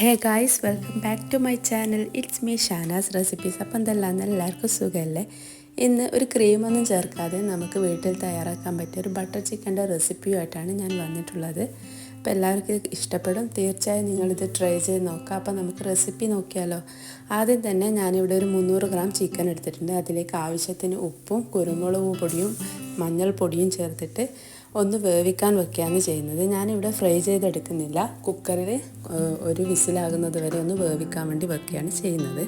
Hey guys welcome back to my channel it's me Shanaz recipes അപ്പം എന്തെല്ലാം എല്ലാവർക്കും സുഖമല്ലേ? ഇന്ന് ഒരു ക്രീമൊന്നും ചേർക്കാതെ നമുക്ക് വീട്ടിൽ തയ്യാറാക്കാൻ പറ്റിയ ഒരു ബട്ടർ ചിക്കന്റെ റെസിപ്പിയുമായിട്ടാണ് ഞാൻ വന്നിട്ടുള്ളത്. അപ്പോൾ എല്ലാവർക്കും ഇഷ്ടപ്പെടും. തീർച്ചയായും നിങ്ങളിത് ട്രൈ ചെയ്ത് നോക്കുക. അപ്പോൾ നമുക്ക് റെസിപ്പി നോക്കിയാലോ? ആദ്യം തന്നെ ഞാനിവിടെ ഒരു മുന്നൂറ് ഗ്രാം ചിക്കൻ എടുത്തിട്ടുണ്ട്. അതിലേക്ക് ആവശ്യത്തിന് ഉപ്പും കുരുമുളക് പൊടിയും മഞ്ഞൾപ്പൊടിയും ചേർത്തിട്ട് ഒന്ന് വേവിക്കാൻ വെക്കുകയാണ് ചെയ്യുന്നത്. ഞാനിവിടെ ഫ്രൈ ചെയ്തെടുക്കുന്നില്ല. കുക്കറിൽ ഒരു വിസിലാകുന്നത് വരെ ഒന്ന് വേവിക്കാൻ വേണ്ടി വെക്കുകയാണ് ചെയ്യുന്നത്.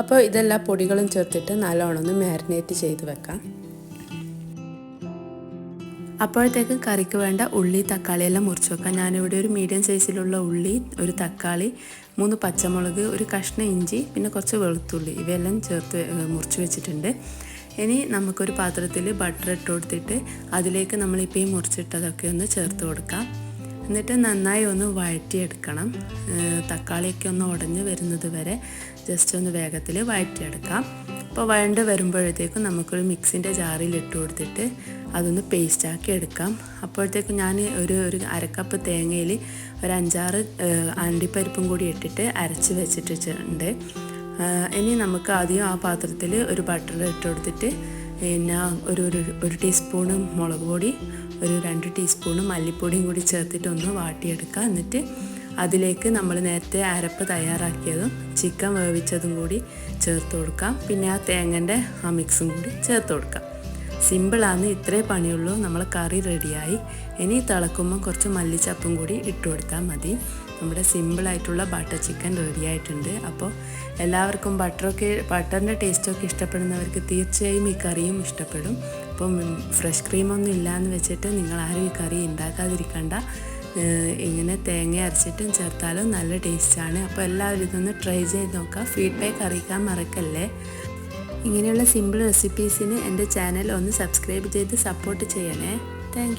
അപ്പോൾ ഇതെല്ലാ പൊടികളും ചേർത്തിട്ട് നല്ലോണം ഒന്ന് മാരിനേറ്റ് ചെയ്ത് വെക്കാം. അപ്പോഴത്തേക്കും കറിക്ക് വേണ്ട ഉള്ളി തക്കാളി എല്ലാം മുറിച്ച് വെക്കാം. ഞാനിവിടെ ഒരു മീഡിയം സൈസിലുള്ള ഉള്ളി ഒരു തക്കാളി മൂന്ന് പച്ചമുളക് ഒരു കഷ്ണം ഇഞ്ചി പിന്നെ കുറച്ച് വെളുത്തുള്ളി ഇവയെല്ലാം ചേർത്ത് മുറിച്ച് വെച്ചിട്ടുണ്ട്. ഇനി നമുക്കൊരു പാത്രത്തിൽ ബട്ടർ ഇട്ട് കൊടുത്തിട്ട് അതിലേക്ക് നമ്മളിപ്പോൾ ഈ മുറിച്ചിട്ടതൊക്കെ ഒന്ന് ചേർത്ത് കൊടുക്കാം. എന്നിട്ട് നന്നായി ഒന്ന് വഴറ്റിയെടുക്കണം. തക്കാളിയൊക്കെ ഒന്ന് ഉടഞ്ഞ് വരുന്നത് വരെ ജസ്റ്റ് ഒന്ന് വേഗത്തിൽ വഴറ്റിയെടുക്കാം. അപ്പോൾ വഴണ്ട് വരുമ്പോഴത്തേക്കും നമുക്കൊരു മിക്സിന്റെ ജാറിൽ ഇട്ട് കൊടുത്തിട്ട് അതൊന്ന് പേസ്റ്റാക്കി എടുക്കാം. അപ്പോഴത്തേക്കും ഞാൻ ഒരു ഒരു അരക്കപ്പ് തേങ്ങയിൽ ഒരു അഞ്ചാറ് അണ്ടിപ്പരിപ്പും കൂടി ഇട്ടിട്ട് അരച്ച് വെച്ചിട്ടുണ്ട്. ഇനി നമുക്ക് ആദ്യം ആ പാത്രത്തിൽ ഒരു ബട്ടർ ഇട്ട് കൊടുത്തിട്ട് പിന്നെ ഒരു ഒരു ടീസ്പൂണ് മുളക് പൊടി ഒരു രണ്ട് ടീസ്പൂണ് മല്ലിപ്പൊടിയും കൂടി ചേർത്തിട്ട് ഒന്ന് വാട്ടിയെടുക്കുക. എന്നിട്ട് അതിലേക്ക് നമ്മൾ നേരത്തെ അരപ്പ് തയ്യാറാക്കിയതും ചിക്കൻ വേവിച്ചതും കൂടി ചേർത്ത് കൊടുക്കാം. പിന്നെ ആ തേങ്ങന്റെ ആ മിക്സും കൂടി ചേർത്ത് കൊടുക്കാം. സിമ്പിളാണ് ഇത്രേ പണിയുള്ളൂ. നമ്മൾ കറി റെഡിയായി. ഇനി തിളക്കുമ്പോൾ കുറച്ച് മല്ലിച്ചപ്പും കൂടി ഇട്ട് കൊടുത്താൽ മതി. നമ്മുടെ സിമ്പിളായിട്ടുള്ള ബട്ടർ ചിക്കൻ റെഡിയായിട്ടുണ്ട്. അപ്പോൾ എല്ലാവർക്കും ബട്ടറൊക്കെ ബട്ടറിന്റെ ടേസ്റ്റൊക്കെ ഇഷ്ടപ്പെടുന്നവർക്ക് തീർച്ചയായും ഈ കറിയും ഇഷ്ടപ്പെടും. അപ്പം ഫ്രഷ് ക്രീമൊന്നും ഇല്ലയെന്ന് വെച്ചിട്ട് നിങ്ങൾ ആരും ഈ കറി ഉണ്ടാക്കാതിരിക്കണ്ട ഇങ്ങനെ തേങ്ങ അരച്ചിട്ടും ചേർത്താലും നല്ല ടേസ്റ്റാണ്. അപ്പോൾ എല്ലാവരും ഇതൊന്ന് ട്രൈ ചെയ്ത് നോക്കുക ഫീഡ്ബാക്ക് അറിയിക്കാൻ മറക്കല്ലേ. ഇങ്ങനെയുള്ള സിമ്പിൾ റെസിപ്പീസിന് എന്റെ ചാനൽ ഒന്ന് സബ്സ്ക്രൈബ് ചെയ്ത് സപ്പോർട്ട് ചെയ്യണേ. താങ്ക്